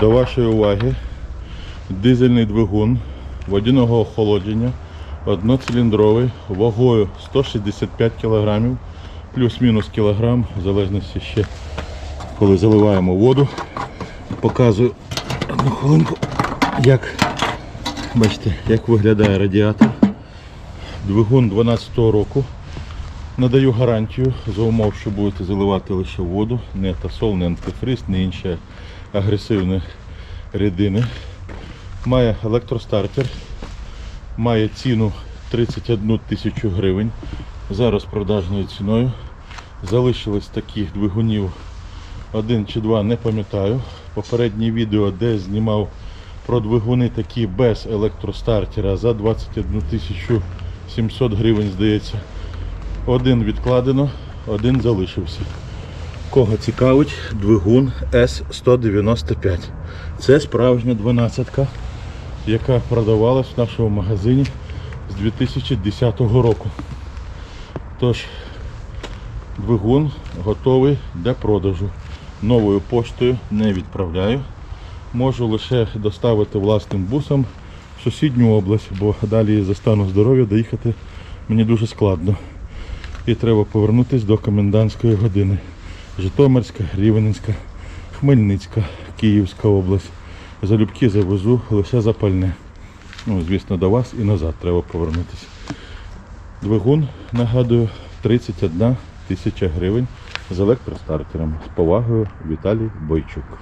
До вашої уваги дизельний двигун водяного охолодження, одноциліндровий, вагою 165 кг, плюс-мінус кілограм, в залежності ще, коли заливаємо воду. Показую одну хвилинку, як, бачите, як виглядає радіатор. Двигун 12-го року. Надаю гарантію за умов, що будете заливати лише воду, не тасол, не антифриз, не інші агресивні рідини. Має електростартер, має ціну 31 тисячу гривень. Зараз продажною ціною. Залишилось таких двигунів один чи два, не пам'ятаю. Попереднє відео, де знімав про двигуни такі без електростартера за 21 тисячу 700 гривень, здається. Один відкладено, один залишився. Кого цікавить, двигун С195. Це справжня 12-ка, яка продавалась в нашому магазині з 2010 року. Тож, двигун готовий для продажу. Новою поштою не відправляю. Можу лише доставити власним бусом в сусідню область, бо далі за стану здоров'я доїхати мені дуже складно. І треба повернутися до комендантської години. Житомирська, Рівненська, Хмельницька, Київська область. Залюбки завезу лише запальне. Ну, звісно, до вас і назад треба повернутися. Двигун, нагадую, 31 тисяча гривень з електростартером. З повагою Віталій Бойчук.